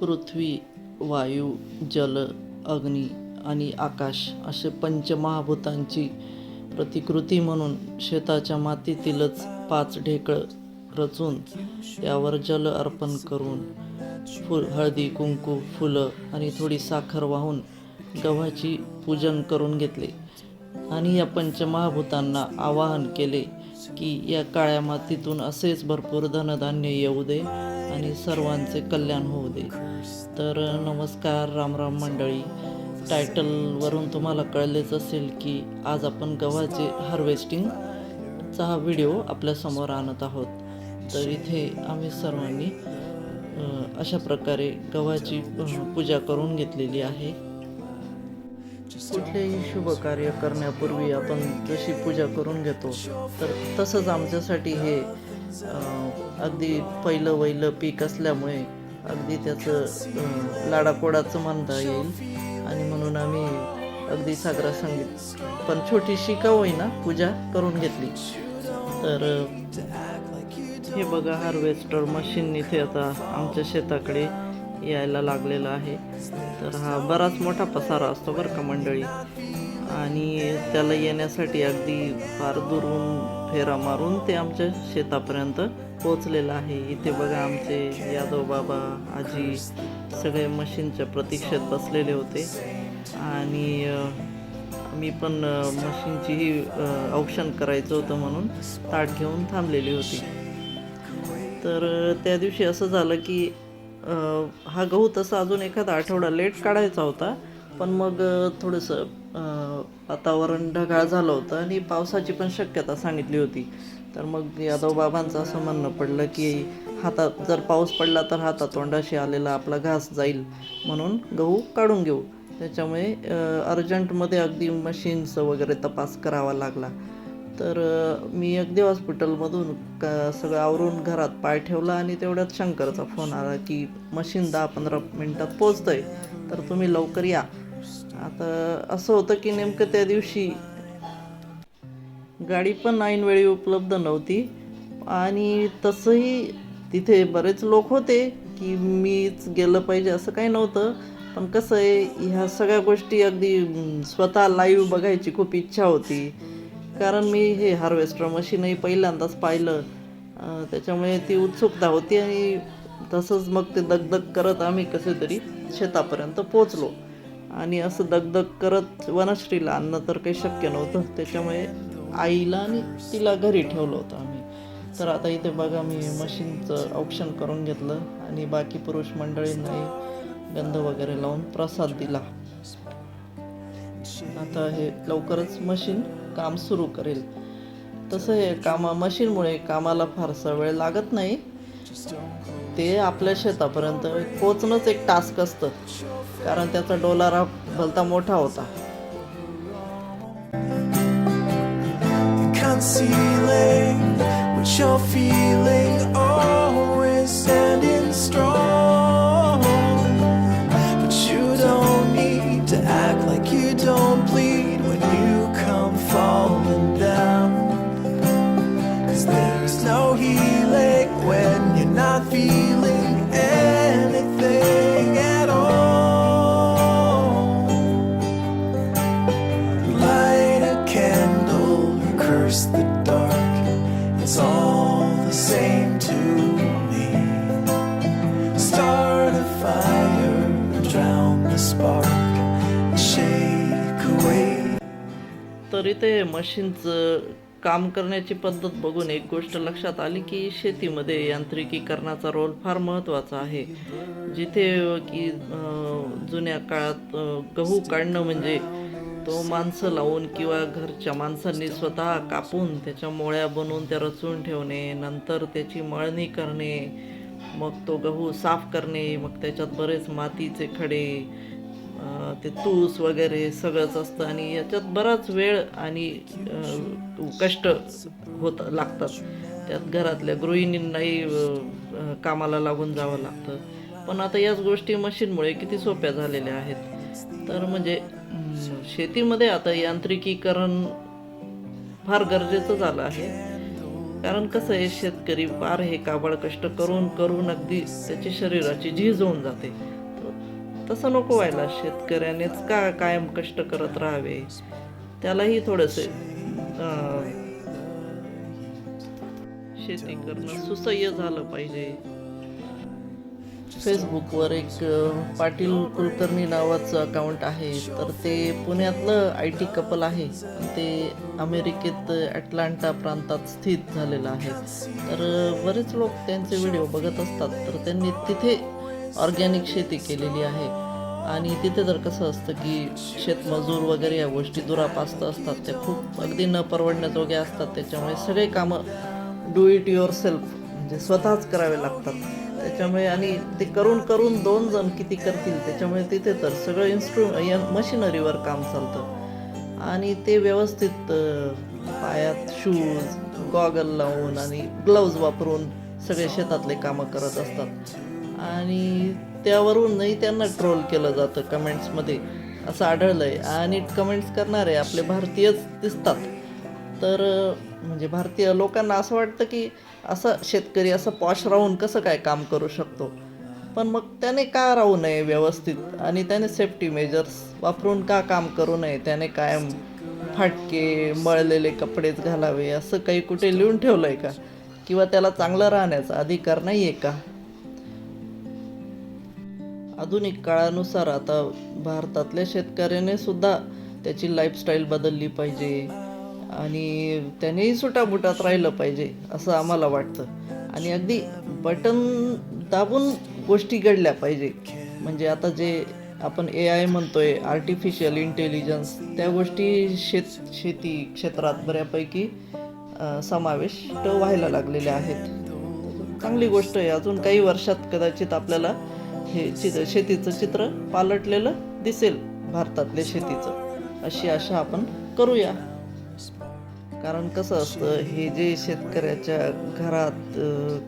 पृथ्वी वायू जल अग्नी आणि आकाश असे पंचमहाभूतांची प्रतिकृती म्हणून शेताच्या मातीतीलच पाच ढेकळं रचून त्यावर जल अर्पण करून फुल हळदी कुंकू फुलं आणि थोडी साखर वाहून गव्हाची पूजन करून घेतले. आणि या पंचमहाभूतांना आवाहन केले की या काळ्या मातीतून असेच भरपूर धनधान्य येऊ दे. आणि सर्वांचे कल्याण होऊ दे. तर नमस्कार रामराम मंडळी. टायटलवरून तुम्हाला कळलेच असेल की आज आपण गव्हाचे हार्वेस्टिंगचा हा व्हिडिओ आपल्यासमोर आणत आहोत. तर इथे आम्ही सर्वांनी अशा प्रकारे गव्हाची पूजा करून घेतलेली आहे. कुठलेही शुभ कार्य करण्यापूर्वी आपण जशी पूजा करून घेतो तर तसंच आमच्यासाठी हे अगदी पहिलं वहिलं पीक असल्यामुळे अगदी त्याचं लाडाकोडाचं म्हणता येईल. आणि म्हणून आम्ही अगदी सागरा संगीत पण छोटीशी का होईना पूजा करून घेतली. तर हे बघा हार्वेस्टर मशीन इथे आता आमच्या शेताकडे यायला लागलेला आहे. तर हा बराच मोठा पसारा असतो बरं का मंडळी? आणि त्याला येण्यासाठी अगदी फार दुरून फेरा मारून ते आमच्या शेतापर्यंत पोचलेलं आहे. इथे बघा आमचे यादव बाबा आजी सगळे मशीनच्या प्रतीक्षेत बसलेले होते. आणि मी पण मशीनचीही औक्षण करायचं होतं म्हणून ताट घेऊन थांबलेली होती. तर त्या दिवशी असं झालं की हा गहू तसा अजून एखादा आठवडा लेट काढायचा होता. पण मग थोडंसं वातावरण ढगाळ झालं होतं आणि पावसाची पण शक्यता सांगितली होती. तर मग यादव बाबांचं असं म्हणणं पडलं की हातात जर पाऊस पडला तर हातात तोंडाशी आलेला आपला घास जाईल म्हणून गहू काढून घेऊ. त्याच्यामुळे अर्जंटमध्ये अगदी मशीनचं वगैरे तपास करावा लागला. तर मी अगदी हॉस्पिटलमधून का सगळं आवरून घरात पाय ठेवला आणि तेवढ्यात शंकरचा फोन आला की मशीन दहा पंधरा मिनटात पोचतंय तर तुम्ही लवकर या. आता असं होतं की नेमकं त्या दिवशी गाडी पण ऐन वेळी उपलब्ध नव्हती. आणि तसंही तिथे बरेच लोक होते की मीच गेलं पाहिजे असं काही नव्हतं. पण कसं आहे ह्या सगळ्या गोष्टी अगदी स्वतः लाईव्ह बघायची खूप इच्छा होती. कारण मी हे हार्वेस्टर मशीनही पहिल्यांदाच पाहिलं. त्याच्यामुळे ती उत्सुकता होती आणि तसंच मग ते दगदग करत आम्ही कसे तरी शेतापर्यंत पोचलो आणि असं दगदग करत वनश्रीला आणणं तर काही शक्य नव्हतं. त्याच्यामुळे आईला आणि तिला घरी ठेवलं होतं आम्ही. तर आता इथे बघा मी मशीनचं ऑप्शन करून घेतलं आणि बाकी पुरुष मंडळींनाही गंध वगैरे लावून प्रसाद दिला. आता हे लवकरच मशीन काम सुरू करेल. तसं हे कामा मशीनमुळे कामाला फारसा वेळ लागत नाही. ते आपल्या शेतापर्यंत पोचणंच एक टास्क असतं. कारण त्याचा डोलारा भलता मोठा होता. Concealing तरी ते मशीनचं काम करण्याची पद्धत बघून एक गोष्ट लक्षात आली की शेतीमध्ये यांत्रिकीकरणाचा रोल फार महत्त्वाचा आहे. जिथे की जुन्या काळात गहू काढणं म्हणजे तो माणसं लावून किंवा घरच्या माणसांनी स्वतः कापून त्याच्या मोळ्या बनवून त्या रचून ठेवणे नंतर त्याची मळणी करणे मग तो गहू साफ करणे मग त्याच्यात बरेच मातीचे खडे ते तूस वगैरे सगळंच असतं आणि याच्यात बराच वेळ आणि कष्ट होत लागतात. त्यात घरातल्या गृहिणींनाही कामाला लागून जावं लागतं. पण आता याच गोष्टी मशीनमुळे किती सोप्या झालेल्या आहेत. तर म्हणजे शेतीमध्ये आता यांत्रिकीकरण फार गरजेचं झालं आहे. कारण कसं आहे शेतकरी फार हे काबाड कष्ट करून करून अगदी त्याची शरीराची झीज होऊन जाते. तसं नको व्हायला शेतकऱ्यानेच का कायम कष्ट करत राहावे? त्यालाही थोडंसं शेती करणं सुसह्य झालं पाहिजे. फेसबुकवर एक पाटील कुलकर्णी नावाचं अकाउंट आहे. तर ते पुण्यातलं आय टी कपल आहे. ते अमेरिकेत ॲटलांटा प्रांतात स्थित झालेलं आहे. तर बरेच लोक त्यांचे व्हिडिओ बघत असतात. तर त्यांनी तिथे ऑर्गॅनिक शेती केलेली आहे. आणि तिथे तर कसं असतं की शेतमजूर वगैरे या गोष्टी दुरापास्त असतात त्या खूप अगदी न परवडण्याजोग्या असतात त्याच्यामुळे सगळे कामं डू इट युअर सेल्फ म्हणजे स्वतःच करावे लागतात. त्याच्यामुळे आणि ते करून करून दोन जण किती करतील त्याच्यामुळे तिथे तर सगळं इन्स्ट्रु मशिनरीवर काम चालतं. आणि ते व्यवस्थित पायात शूज गॉगल लावून आणि ग्लव्ज वापरून सगळे शेतातले कामं करत असतात. आणि त्यावरूनही त्यांना ट्रोल केलं जातं कमेंट्समध्ये असं आढळलं आहे आणि कमेंट्स करणारे आपले भारतीयच दिसतात. तर म्हणजे भारतीय लोकांना असं वाटतं की असं शेतकरी असं पॉश राहून कसं काय काम करू शकतो? पण मग त्याने का राहू नये व्यवस्थित? आणि त्याने सेफ्टी मेजर्स वापरून का काम करू नये? त्याने कायम फाटके मळलेले कपडेच घालावे? असं काही कुठे लिहून ठेवलं आहे का? किंवा त्याला चांगलं राहण्याचा अधिकार नाही आहे का? आधुनिक काळानुसार आता भारतातल्या शेतकऱ्याने सुद्धा त्याची लाईफस्टाईल बदलली पाहिजे. आणि त्यानेही सुटाबुटात राहिलं पाहिजे असं आम्हाला वाटतं. आणि अगदी बटन दाबून गोष्टी घडल्या पाहिजे. म्हणजे आता जे आपण ए आय म्हणतोय आर्टिफिशियल इंटेलिजन्स त्या गोष्टी शेत शेती क्षेत्रात बऱ्यापैकी समाविष्ट व्हायला लागलेल्या आहेत. चांगली गोष्ट आहे. अजून काही वर्षात कदाचित आपल्याला हे चित्र शेतीचं चित्र पालटलेलं दिसेल भारतातल्या शेतीचं. अशी आशा आपण करूया. कारण कसं असतं हे जे शेतकऱ्याच्या घरात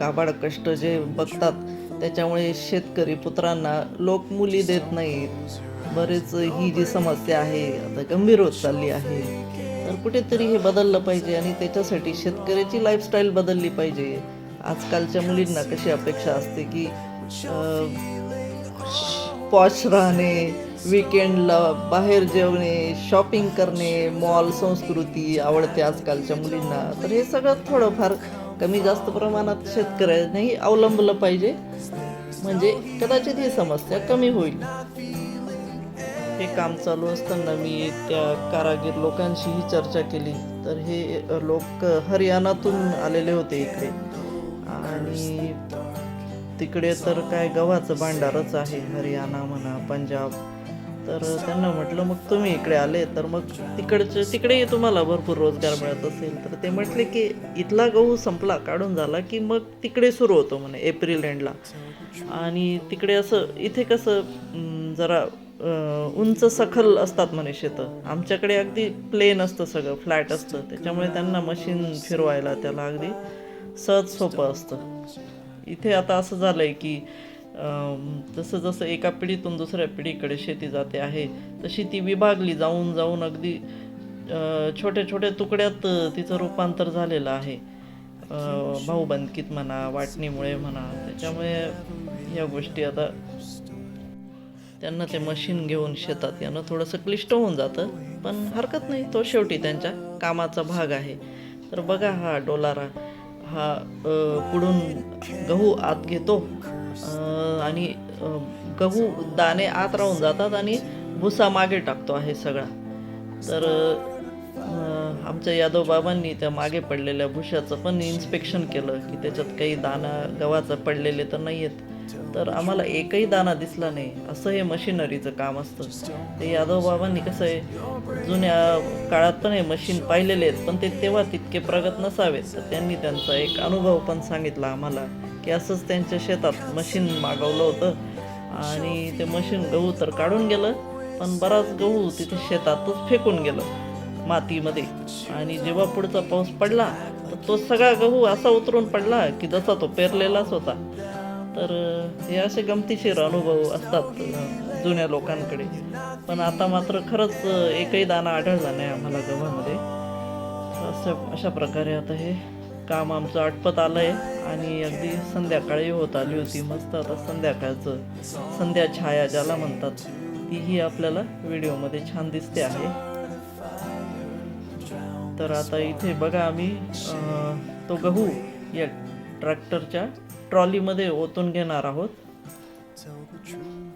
काबाड कष्ट जे बघतात त्याच्यामुळे शेतकरी पुत्रांना लोक मुली देत नाहीत. बरेच ही जी समस्या आहे आता गंभीर होत चालली आहे. तर कुठेतरी हे बदललं पाहिजे आणि त्याच्यासाठी शेतकऱ्याची लाईफस्टाईल बदलली पाहिजे. आजकालच्या मुलींना कशी अपेक्षा असते की पॉश राहणे विकेंडला बाहेर जेवणे शॉपिंग करणे मॉल संस्कृती आवडते आजकालच्या मुलींना. तर हे सगळं थोडंफार कमी जास्त प्रमाणात शेतकऱ्यांनाही अवलंबलं पाहिजे. म्हणजे कदाचित ही समस्या कमी होईल. हे काम चालू असताना मी त्या कारागीर लोकांशीही चर्चा केली. तर हे लोक हरियाणातून आलेले होते इकडे. आणि तिकडे तर काय गव्हाचं भांडारच आहे हरियाणा म्हणा पंजाब. तर त्यांना म्हटलं मग तुम्ही इकडे आले तर मग तिकडचे तिकडेही तुम्हाला भरपूर रोजगार मिळत असेल. तर ते म्हटले की इथला गहू संपला काढून झाला की मग तिकडे सुरू होतो म्हणे एप्रिल एंडला आणि तिकडे असं इथे कसं जरा उंच सखल असतात म्हणे शेतं. आमच्याकडे अगदी प्लेन असतं सगळं फ्लॅट असतं. त्याच्यामुळे त्यांना मशीन फिरवायला त्याला अगदी सहज सोपं असतं. इथे आता असं झालं आहे की जसं जसं एका पिढीतून दुसऱ्या पिढीकडे शेती जाते आहे तशी ती विभागली जाऊन जाऊन अगदी छोट्या छोट्या तुकड्यात तिचं रूपांतर झालेलं आहे. भाऊबंदकीत म्हणा वाटणीमुळे म्हणा त्याच्यामुळे या गोष्टी आता त्यांना ते मशीन घेऊन शेतात यानं थोडंसं क्लिष्ट होऊन जातं पण हरकत नाही. तो शेवटी त्यांच्या कामाचा भाग आहे. तर बघा हा डोलारा. हा पुढून गहू आत घेतो. आणि गहू दाणे आत राहून जातात आणि भुसा मागे टाकतो आहे सगळा. तर आमच्या यादव बाबांनी त्या मागे पडलेल्या भुशाचं पण इन्स्पेक्शन केलं की त्याच्यात काही दाणा गव्हाचं पडलेले तर नाही आहेत तर आम्हाला एकही दाना दिसला नाही. असं हे मशिनरीचं काम असतं. ते यादव बाबांनी कसं आहे जुन्या काळात पण हे मशीन पाहिलेले आहेत पण ते तेव्हा तितके प्रगत नसावेत. तर त्यांनी त्यांचा एक अनुभव पण सांगितला आम्हाला की असंच त्यांच्या शेतात मशीन मागवलं होतं. आणि ते मशीन गहू तर काढून गेलं पण बराच गहू तिथे शेतातच फेकून गेलं मातीमध्ये. आणि जेव्हा पुढचा पाऊस पडला तर तो सगळा गहू असा उतरून पडला की जसा तो पेरलेलाच होता. तर हे असे गमतीशीर अनुभव असतात जुन्या लोकांकडे. पण आता मात्र खरंच एकही दाणा आढळला नाही आम्हाला गव्हामध्ये. असं अशा प्रकारे आता हे काम आमचं आटपत आलं आहे आणि अगदी संध्याकाळी होत आली होती. मस्त आता संध्याकाळचं संध्या छाया ज्याला म्हणतात तीही आपल्याला व्हिडिओमध्ये छान दिसते आहे. तर आता इथे बघा आम्ही तो गहू या ट्रॅक्टरच्या ट्रॉलीमध्ये ओतून घेणार आहोत.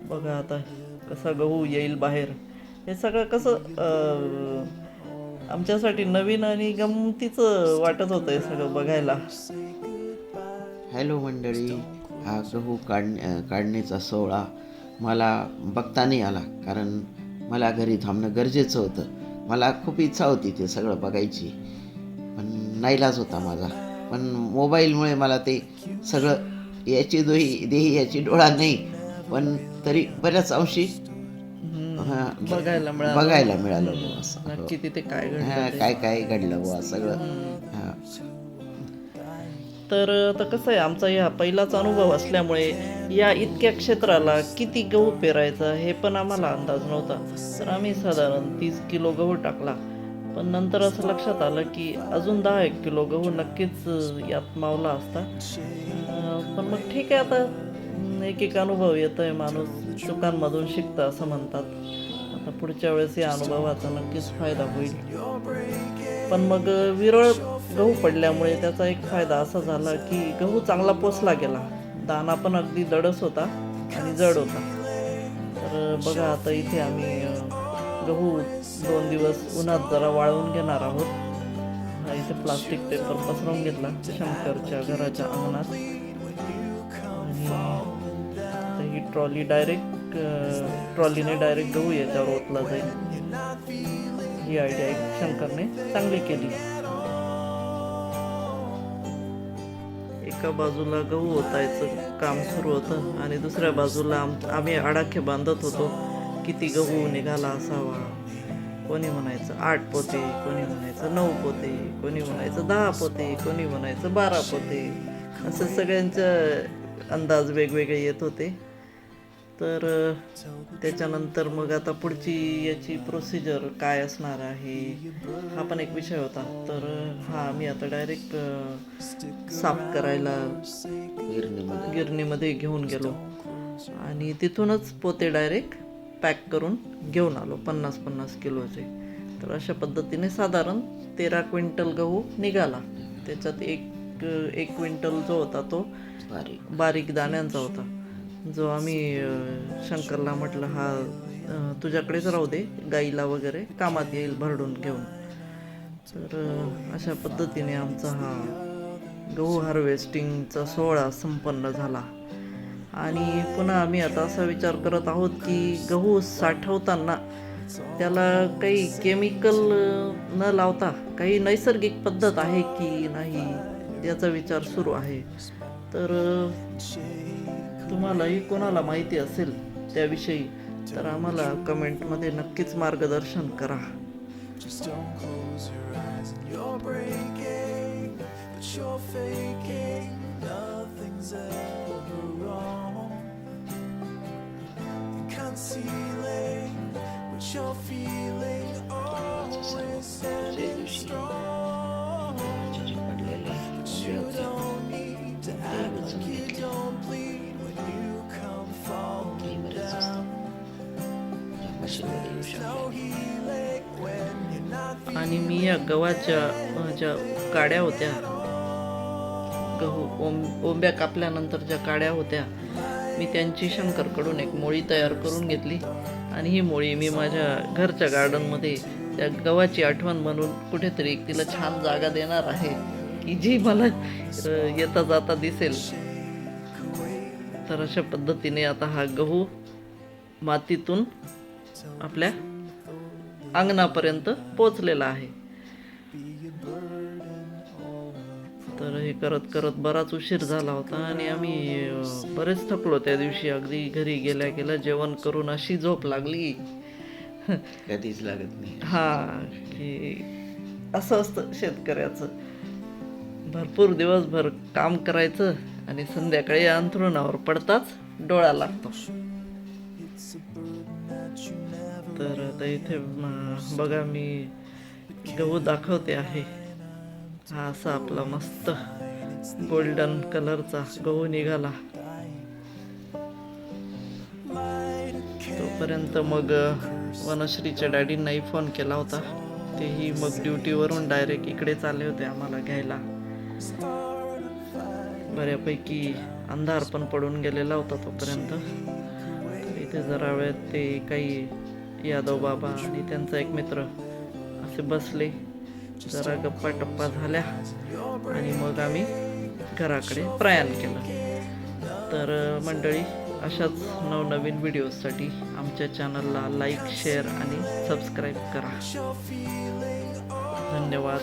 बघा आता कसा गहू येईल बाहेर. हे सगळं कसं आमच्यासाठी नवीन आणि गमतीचं वाटत होतं हे सगळं बघायला. हॅलो मंडळी हा गहू काढणे काढण्याचा सोहळा मला बघता नाही आला कारण मला घरी थांबणं गरजेचं होतं. मला खूप इच्छा होती ते सगळं बघायची पण नाईलाज होता माझा. पण मोबाईलमुळे मला ते सगळं याची दोही देही याची डोळा नाही पण तरी बऱ्याच अंशी हा, बघायला मिळालं. बघायला मिळालं असं. नक्की तिथे काय घडलं हा, काय काय घडलं बुवा सगळं. हा. तर आता कसं आहे आमचा हा पहिलाच अनुभव असल्यामुळे या इतक्या क्षेत्राला किती गहू पेरायचा हे पण आम्हाला अंदाज नव्हता. तर आम्ही साधारण तीस किलो गहू टाकला. पण नंतर असं लक्षात आलं की अजून दहा एक किलो गहू नक्कीच यात मावला असता. पण मग ठीक आहे आता. एक एक अनुभव येतोय माणूस. चुकांमधून शिकतं असं म्हणतात. आता पुढच्या वेळेस या अनुभवाचा नक्कीच फायदा होईल. पण मग विरळ गहू पडल्यामुळे त्याचा एक फायदा असा झाला की गहू चांगला पोचला गेला. दाना पण अगदी दडस होता आणि जड होता. तर बघा आता इथे आम्ही गहू दोन दिवस उन्हात जरा वाळवून घेणार आहोत. इथे प्लास्टिक पेपर पसरवून घेतला शंकरच्या घराच्या अंगणात. आणि ही ट्रॉली डायरेक्ट ट्रॉलीने डायरेक्ट गहू याच्यावर ओतला जाईल. ही आयडिया एक शंकरने चांगली केली. एका बाजूला गहू ओतायचं काम सुरू होतं आणि दुसऱ्या बाजूला आम आम्ही आडाखे बांधत होतो. किती गहू निघाला असावा? कोणी म्हणायचं आठ पोते कोणी म्हणायचं नऊ पोते कोणी म्हणायचं दहा पोते कोणी म्हणायचं बारा पोते. असं सगळ्यांचं अंदाज वेगवेगळे येत होते. तर त्याच्यानंतर मग आता पुढची याची प्रोसिजर काय असणार आहे हा पण एक विषय होता. तर हा आम्ही आता डायरेक्ट साफ करायला गिरणीमध्ये. घेऊन गेलो. आणि तिथूनच पोते डायरेक्ट पॅक करून घेऊन आलो पन्नास पन्नास किलोचे. तर अशा पद्धतीने साधारण तेरा क्विंटल गहू निघाला. त्याच्यात एक एक क्विंटल जो होता तो बारीक. बारीक दाण्यांचा होता. जो आम्ही शंकरला म्हटलं हा तुझ्याकडेच राहू दे गाईला वगैरे कामात येईल भरडून घेऊन. तर अशा पद्धतीने आमचा हा गहू हार्वेस्टिंगचा सोहळा संपन्न झाला. आणि पुन्हा आम्ही आता असा विचार करत आहोत की गहू साठवताना त्याला काही केमिकल न लावता काही नैसर्गिक पद्धत आहे की नाही याचा विचार सुरू आहे तर तुम्हालाही कोणाला माहिती असेल त्याविषयी तर आम्हाला कमेंटमध्ये नक्कीच मार्गदर्शन करा your you're breaking, but you're faking. Nothing's ever Concealing what you're feeling, always standing strong. But you don't need to act like you don't bleed when you come falling down. There's No healing when you're not आणि मी या गव्हाच्या ज्या काड्या होत्या गहू ओंब्या कापल्यानंतर ज्या काड्या होत्या मी त्यांची शंकरकडून एक मोळी तयार करून घेतली. आणि ही मोळी मी माझ्या घरच्या गार्डनमध्ये त्या गव्हाची आठवण म्हणून कुठेतरी तिला छान जागा देणार आहे की जी मला येता जाता दिसेल. तर अशा पद्धतीने आता हा गहू मातीतून आपल्या अंगणापर्यंत पोचलेला आहे. तर हे करत करत बराच उशीर झाला होता आणि आम्ही बरेच थकलो त्या दिवशी. अगदी घरी गेल्या गेल्या जेवण करून अशी झोप लागली. कधीच लागत नाही. हा की असं असतं शेतकऱ्याचं. भरपूर दिवसभर काम करायचं आणि संध्याकाळी अंथरुणावर पडताच डोळा लागतो. तर आता इथे बघा मी गहू दाखवते आहे. हा असा आपला मस्त गोल्डन कलरचा गहू निघाला. तोपर्यंत मग वनश्रीच्या डॅडींनाही फोन केला होता. तेही मग ड्युटीवरून डायरेक्ट इकडेच आले होते आम्हाला घ्यायला. बऱ्यापैकी अंधार पण पडून गेलेला होता तोपर्यंत. इथे जरा वेळ ते काही यादव बाबा आणि त्यांचा एक मित्र असे बसले. जरा गप्पा टप्पा झाल्या आणि मग आम्ही घराकडे प्रयाण केलं. तर मंडळी अशाच नवनवीन व्हिडिओजसाठी आमच्या चॅनलला लाईक शेअर आणि सबस्क्राईब करा. धन्यवाद.